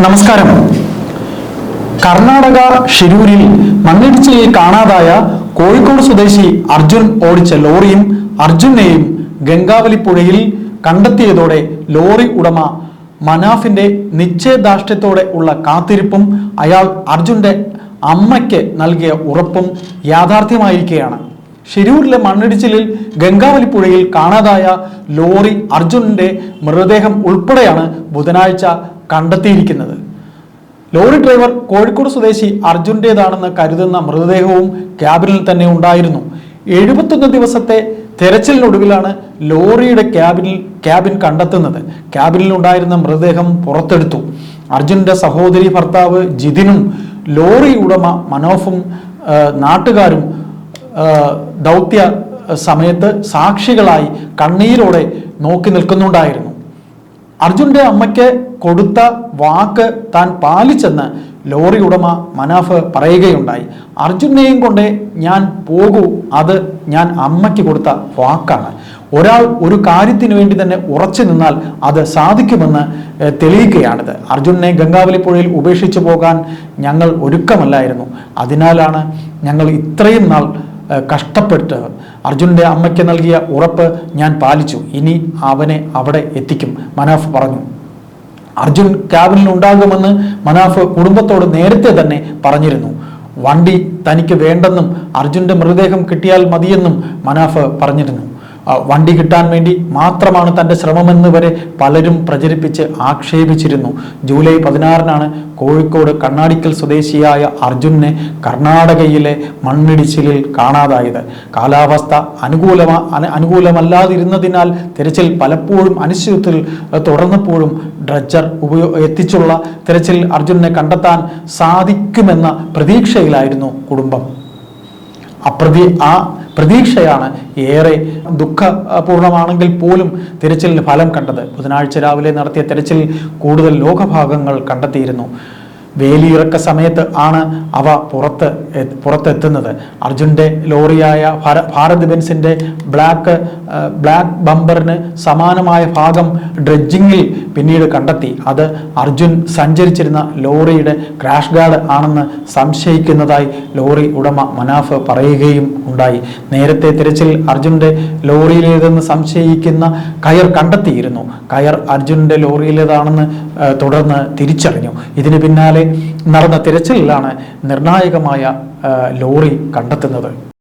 നമസ്കാരം. കർണാടക ഷിരൂരിൽ മണ്ണിടിച്ചിലിൽ കാണാതായ കോഴിക്കോട് സ്വദേശി അർജുൻ ഓടിച്ച ലോറിയും അർജുനെയും ഗംഗാവലി പുഴയിൽ കണ്ടെത്തിയതോടെ ലോറി ഉടമ മനാഫിന്റെ നിശ്ചയദാർഷ്ട്യത്തോടെ ഉള്ള കാത്തിരിപ്പും അയാൾ അർജുന്റെ അമ്മയ്ക്ക് നൽകിയ ഉറപ്പും യാഥാർത്ഥ്യമായിരിക്കുകയാണ്. ഷിരൂരിലെ മണ്ണിടിച്ചിലിൽ ഗംഗാവലി പുഴയിൽ കാണാതായ ലോറി അർജുനന്റെ മൃതദേഹം ഉൾപ്പെടെയാണ് ബുധനാഴ്ച കണ്ടെത്തിയിരിക്കുന്നത്. ലോറി ഡ്രൈവർ കോഴിക്കോട് സ്വദേശി അർജുന്റേതാണെന്ന് കരുതുന്ന മൃതദേഹവും ക്യാബിനിൽ തന്നെ ഉണ്ടായിരുന്നു. എഴുപത്തൊന്ന് ദിവസത്തെ തെരച്ചിലിനൊടുവിലാണ് ലോറിയുടെ ക്യാബിനിൽ ക്യാബിൻ കണ്ടെത്തുന്നത്. ക്യാബിനിൽ ഉണ്ടായിരുന്ന മൃതദേഹം പുറത്തെടുത്തു. അർജുന്റെ സഹോദരി ഭർത്താവ് ജിതിനും ലോറി ഉടമ മനോഫും നാട്ടുകാരും ദൗത്യ സമയത്ത് സാക്ഷികളായി കണ്ണീരോടെ നോക്കി നിൽക്കുന്നുണ്ടായിരുന്നു. അർജുന്റെ അമ്മയ്ക്ക് കൊടുത്ത വാക്ക് താൻ പാലിച്ചെന്ന് ലോറി ഉടമ മനാഫ് പറയുകയുണ്ടായി. അർജുനെയും കൊണ്ട് ഞാൻ പോകൂ അത് ഞാൻ അമ്മയ്ക്ക് കൊടുത്ത വാക്കാണ്. ഒരാൾ ഒരു കാര്യത്തിന് വേണ്ടി തന്നെ ഉറച്ചു നിന്നാൽ അത് സാധിക്കുമെന്ന് തെളിയിക്കുകയാണിത്. അർജുനെ ഗംഗാവലി പുഴയിൽ ഉപേക്ഷിച്ചു പോകാൻ ഞങ്ങൾ ഒരുക്കമല്ലായിരുന്നു. അതിനാലാണ് ഞങ്ങൾ ഇത്രയും നാൾ കഷ്ടപ്പെട്ട് അർജുനന്റെ അമ്മയ്ക്ക് നൽകിയ ഉറപ്പ് ഞാൻ പാലിച്ചു. ഇനി അവനെ അവിടെ എത്തിക്കും മനാഫ് പറഞ്ഞു. അർജുൻ ക്യാബിനിൽ ഉണ്ടാകുമെന്ന് മനാഫ് കുടുംബത്തോട് നേരത്തെ തന്നെ പറഞ്ഞിരുന്നു. വണ്ടി തനിക്ക് വേണ്ടെന്നും അർജുന്റെ മൃതദേഹം കിട്ടിയാൽ മതിയെന്നും മനാഫ് പറഞ്ഞിരുന്നു. വണ്ടി കിട്ടാൻ വേണ്ടി മാത്രമാണ് തന്റെ ശ്രമമെന്ന് വരെ പലരും പ്രചരിപ്പിച്ച് ആക്ഷേപിച്ചിരുന്നു. ജൂലൈ പതിനാറിനാണ് കോഴിക്കോട് കണ്ണാടിക്കൽ സ്വദേശിയായ അർജുനെ കർണാടകയിലെ മണ്ണിടിച്ചിലിൽ കാണാതായത്. കാലാവസ്ഥ അനുകൂലമാ അന- അനുകൂലമല്ലാതിരുന്നതിനാൽ തിരച്ചിൽ പലപ്പോഴും അനിശ്ചിതത്തിൽ തുടർന്നപ്പോഴും ഡ്രഡ്ജർ ഉപയോ എത്തിച്ചുള്ള തിരച്ചിൽ അർജുനെ കണ്ടെത്താൻ സാധിക്കുമെന്ന പ്രതീക്ഷയിലായിരുന്നു കുടുംബം. അപ്രതി ആ പ്രതീക്ഷയാണ് ഏറെ ദുഃഖപൂർണമാണെങ്കിൽ പോലും തിരച്ചിലിന് ഫലം കണ്ടത്. ബുധനാഴ്ച രാവിലെ നടത്തിയ തിരച്ചിൽ കൂടുതൽ ലോകഭാഗങ്ങൾ കണ്ടെത്തിയിരുന്നു. വേലിയിറക്ക സമയത്ത് ആണ് അവ പുറത്ത് പുറത്തെത്തുന്നത്. അർജുന്റെ ലോറിയായ ഭാര- ഭാരത് ബെൻസിന്റെ ബ്ലാക്ക് ബ്ലാക്ക് ബമ്പറിന് സമാനമായ ഭാഗം ഡ്രഡ്ജിങ്ങിൽ പിന്നീട് കണ്ടെത്തി. അത് അർജുൻ സഞ്ചരിച്ചിരുന്ന ലോറിയുടെ ക്രാഷ് ഗാർഡ് ആണെന്ന് സംശയിക്കുന്നതായി ലോറി ഉടമ മനാഫ് പറയുകയും ഉണ്ടായി. നേരത്തെ തിരച്ചിൽ അർജുന്റെ ലോറിയിലേതെന്ന് സംശയിക്കുന്ന കയർ കണ്ടെത്തിയിരുന്നു. കയർ അർജുന്റെ ലോറിയിലേതാണെന്ന് തുടർന്ന് തിരിച്ചറിഞ്ഞു. ഇതിന് പിന്നാലെ നടന്ന തിരച്ചിലിലാണ് നിർണായകമായ ലോറി കണ്ടെത്തുന്നത്.